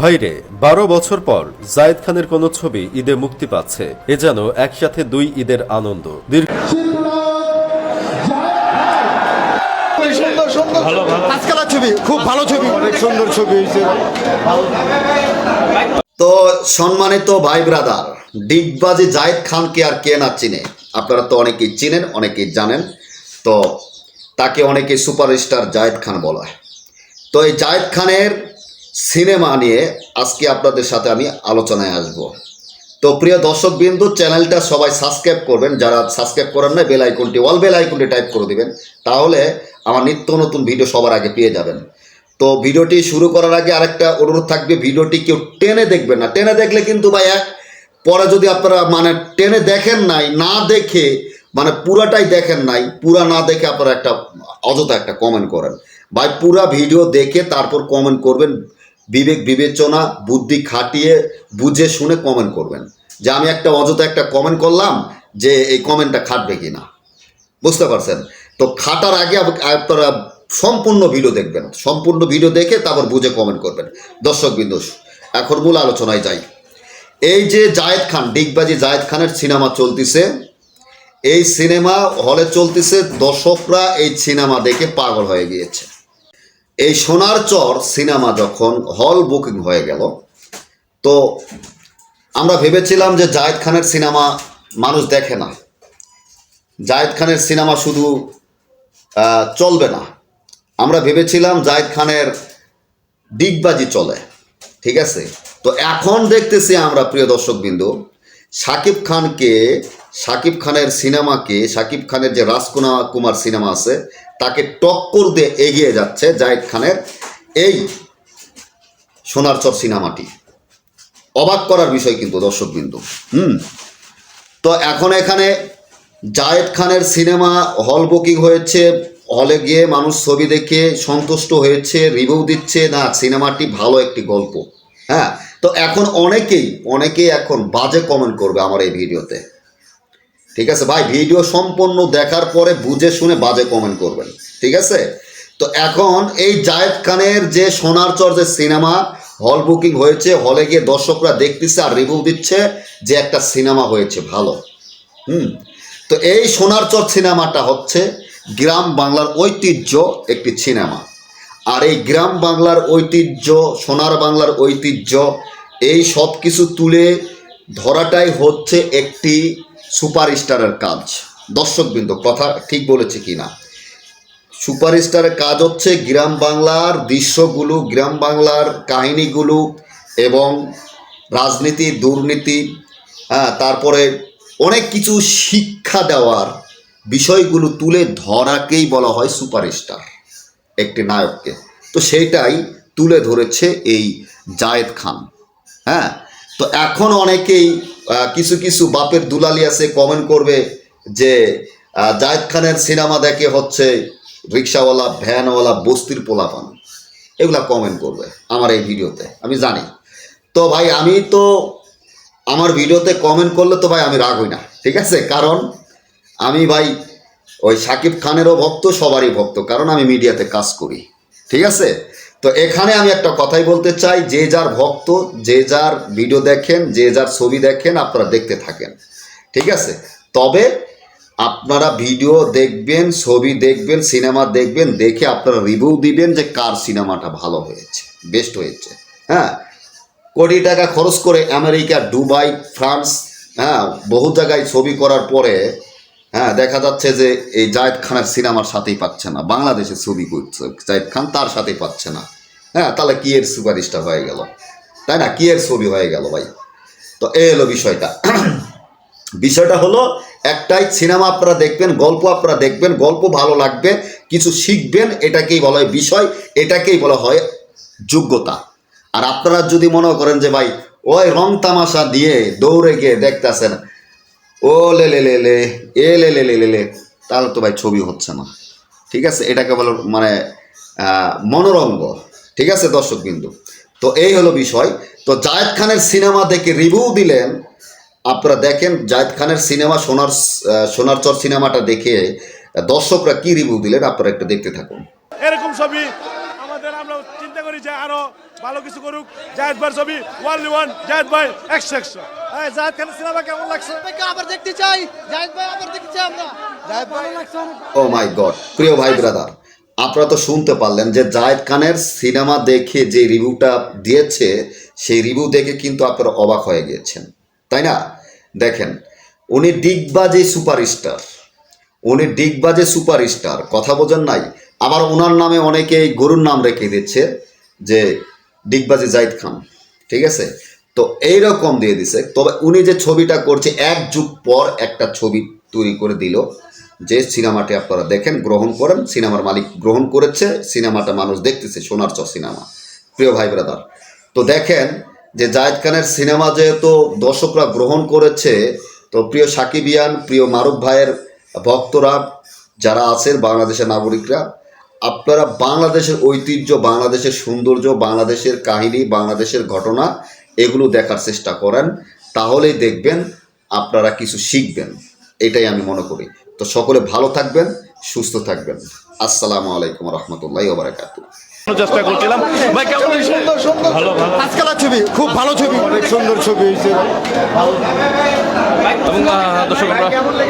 ভাইরে বারো বছর পর জায়েদ খানের কোন ছবি ঈদে মুক্তি পাচ্ছে। এ যেন একসাথে দুই ঈদের আনন্দ। দীর্ঘ সুন্দর সুন্দর আজকালের ছবি খুব ভালো ছবি। অনেক সুন্দর ছবি হয়েছে। তো সম্মানিত ভাই ব্রাদার ডিগবাজি জায়েদ খানকে আর কে না চিনে? আপনারা তো অনেকেই চিনেন অনেকেই জানেন। তো তাকে অনেকে সুপারস্টার জায়েদ খান বলা। হয় তো এই জায়েদ খানের সিনেমা নিয়ে আজকে আপনাদের সাথে আমি আলোচনায় আসব। তো প্রিয় দর্শক বিন্দু চ্যানেলটা সবাই সাবস্ক্রাইব করবেন। যারা সাবস্ক্রাইব করেন না বেল অল বেল টাইপ করে দিবেন। তাহলে আমার নিত্য নতুন ভিডিও সবার আগে পেয়ে যাবেন। তো ভিডিওটি শুরু করার আগে আরেকটা অনুরোধ থাকবে, ভিডিওটি কেউ টেনে দেখবেন না। টেনে দেখলে কিন্তু ভাই এক, পরে যদি আপনারা মানে টেনে দেখেন নাই, না দেখে মানে পুরাটাই দেখেন নাই, পুরা না দেখে আপনারা একটা অযথা একটা কমেন্ট করেন। ভাই পুরা ভিডিও দেখে তারপর কমেন্ট করবেন বিবেক বিবেচনা, বুদ্ধি খাটিয়ে, বুঝে শুনে কমেন্ট করবেন। যে আমি একটা অযথা একটা কমেন্ট করলাম যে এই কমেন্টটা খাটবে কি না বুঝতে পারছেন? তো খাটার আগে আপ- আপনারা সম্পূর্ণ ভিডিও দেখবেন। সম্পূর্ণ ভিডিও দেখে তারপর বুঝে কমেন্ট করবেন। দর্শক বিন্দু এখন মূল আলোচনায় যাই। এই যে জায়েদ খান, ডিগবাজি জায়েদ খানের সিনেমা চলতিছে। এই সিনেমা হলে চলতেছে, দর্শকরা এই সিনেমা দেখে পাগল হয়ে গিয়েছে। এই সোনার চর সিনেমা যখন হল বুকিং হয়ে গেল, তো আমরা ভেবেছিলাম যে জায়েদ খানের সিনেমা মানুষ দেখে না। জায়েদ খানের সিনেমা শুধু চলবে না। আমরা ভেবেছিলাম জায়েদ খানের ডিগবাজি চলে, ঠিক আছে? তো এখন দেখতেছি আমরা, প্রিয় দর্শক বিন্দু শাকিব খানকে শাকিব খানের সিনেমাকে শাকিব খানের যে রাজকুনা কুমার সিনেমা আছে, তাকে টক্কর দিয়ে এগিয়ে যাচ্ছে জায়েদ খানের এই সোনার চর সিনেমাটি। অবাক করার বিষয় কিন্তু দর্শক বিন্দু হুম? তো এখন এখানে জায়েদ খানের সিনেমা হল বুকিং হয়েছে, হলে গিয়ে মানুষ ছবি দেখে সন্তুষ্ট হয়েছে, রিভিউ দিচ্ছে, না, সিনেমাটি ভালো একটি গল্প। হ্যাঁ? তো এখন অনেকেই অনেকেই এখন বাজে কমেন্ট করবে আমার এই ভিডিওতে। ঠিক আছে? ভাই, ভিডিও সম্পূর্ণ দেখার পরে বুঝে শুনে বাজে কমেন্ট করবেন। ঠিক আছে? তো এখন এই জায়েদ খানের যে সোনার চর যে সিনেমা হল বুকিং হয়েছে হলে গিয়ে দর্শকরা দেখতেছে আর রিভিউ দিচ্ছে যে একটা সিনেমা হয়েছে ভালো। হুম? তো এই সোনার চর সিনেমাটা হচ্ছে গ্রাম বাংলার ঐতিহ্য একটি সিনেমা। আর এই গ্রাম বাংলার ঐতিহ্য, সোনার বাংলার ঐতিহ্য, এই সব কিছু তুলে ধরাটাই হচ্ছে একটি সুপারস্টারের কাজ। দর্শকবৃন্দ, কথা ঠিক বলেছে কি না? সুপারস্টারের কাজ হচ্ছে গ্রাম বাংলার দৃশ্যগুলো, গ্রাম বাংলার কাহিনীগুলো এবং রাজনীতি, দুর্নীতি হ্যাঁ তারপরে অনেক কিছু শিক্ষা দেওয়ার বিষয়গুলো তুলে ধরাকেই বলা হয় সুপারস্টার, একটি নায়ককে। তো সেইটাই তুলে ধরেছে এই জায়েদ খান হ্যাঁ? তো এখন অনেকেই কিছু কিছু বাপের দুলালি আছে কমেন্ট করবে যে জায়েদ খানের সিনেমা দেখে হচ্ছে রিক্সাওয়ালা, ভ্যানওয়ালা, বস্তির পোলাপান। এগুলা কমেন্ট করবে আমার এই ভিডিওতে, আমি জানি। তো ভাই, আমি তো আমার ভিডিওতে কমেন্ট করলে তো ভাই আমি রাগ হই না, ঠিক আছে? কারণ আমি ভাই, ওই সাকিব খানেরও ভক্ত, সবারই ভক্ত, কারণ আমি মিডিয়াতে কাজ করি, ঠিক আছে? তো এখানে আমি একটা কথাই বলতে চাই, যে যার ভক্ত, যে যার ভিডিও দেখেন, যে যার ছবি দেখেন, আপনারা দেখতে থাকেন। ঠিক আছে? তবে আপনারা ভিডিও দেখবেন, ছবি দেখবেন সিনেমা দেখবেন, দেখে আপনারা রিভিউ দিবেন যে কার সিনেমাটা ভালো হয়েছে বেস্ট হয়েছে। হ্যাঁ? কোটি টাকা খরচ করে আমেরিকা, দুবাই, ফ্রান্স হ্যাঁ বহু জায়গায় ছবি করার পরে হ্যাঁ দেখা যাচ্ছে যে এই জায়েদ খানের সিনেমার সাথেই পাচ্ছে না। বাংলাদেশে ছবি করছে জায়েদ খান তার সাথেই পাচ্ছে না। হ্যাঁ তাহলে কি এর সুপারস্টার হয়ে গেল? তাই না? কি এর ছবি হয়ে গেল ভাই? তো এ হলো বিষয়টা। বিষয়টা হলো, একটাই সিনেমা আপনারা দেখবেন, গল্প আপনারা দেখবেন, গল্প ভালো লাগবে, কিছু শিখবেন, এটাকেই বলা হয় বিষয়, এটাকেই বলা হয় যোগ্যতা। আর আপনারা যদি মনে করেন যে ভাই, ওই রং তামাশা দিয়ে দৌড়ে গিয়ে দেখতেছেন, ও লে লে লে লে, এ লে লে লে লে লে, তাহলে তো ভাই ছবি হচ্ছে না। ঠিক আছে? এটাকে বলো মানে মনোরঙ্গ। ঠিক আছে দর্শক বিন্দু তো এই হলো বিষয়। তো জায়েদ খানের সিনেমা দেখে রিভিউ দিলেন। আপনারা দেখেন জায়েদ খানের সিনেমা সোনার আহ, সোনার চর সিনেমাটা দেখে দর্শকরা কি রিভিউ দিলেন আপনারা একটু দেখতে থাকুন। এরকম ছবি আমাদের আমরা চিন্তা করি যে আরও ভালো কিছু করুক। জাহেদ ভাইয়ের ছবি ওয়ান ওয়ান জাহেদ ভাই একশো একশো। জাহেদ খানের সিনেমা কেমন লাগছে? আবার দেখতে চাই। জাহিদ ভাই আবার দেখতে চাই আমরা। জাহিদ ভাই। লাগছে ও মাই গড প্রিয় ভাই ব্রাদার আপনারা তো শুনতে পারলেন যে জায়েদ খানের সিনেমা দেখে যে রিভিউটা দিয়েছে, সেই রিভিউ দেখে কিন্তু আপনারা অবাক হয়ে গিয়েছেন তাই না? দেখেন, উনি ডিগবাজে সুপারস্টার, উনি ডিগবাজে সুপারস্টার, কথা বোঝেন নাই। আবার ওনার নামে অনেকে এই গরুর নাম রেখে দিচ্ছে যে ডিগবাজি জাহিদ খান, ঠিক আছে? তো এইরকম দিয়ে দিছে। তবে উনি যে ছবিটা করছে, এক যুগ পর একটা ছবি তৈরি করে দিল। যে সিনেমাটি আপনারা দেখেন, গ্রহণ করেন, সিনেমার মালিক গ্রহণ করেছে, সিনেমাটা মানুষ দেখতেছে, সোনার চ সিনেমা। প্রিয় ভাই, ব্রাদার, তো দেখেন যে জায়েদ খানের সিনেমা যেহেতু দর্শকরা গ্রহণ করেছে, তো প্রিয় সাকিবিয়ান প্রিয় মারুফ ভাইয়ের ভক্তরা যারা আছেন বাংলাদেশের নাগরিকরা, আপনারা বাংলাদেশের ঐতিহ্য, বাংলাদেশের সৌন্দর্য, বাংলাদেশের কাহিনী, বাংলাদেশের ঘটনা, এগুলো দেখার চেষ্টা করেন, তাহলেই দেখবেন আপনারা কিছু শিখবেন। এটাই আমি মনে করি। তো সকলে ভালো থাকবেন সুস্থ থাকবেন। আসসালামু আলাইকুম রহমতুল্লাহ ওবরাকাতু। চেষ্টা করছিলাম। ভাই কেমন ছবি সুন্দর সুন্দর। আজকালের ছবি খুব ভালো ছবি। অনেক সুন্দর ছবি হয়েছে। এবং দর্শক আমরা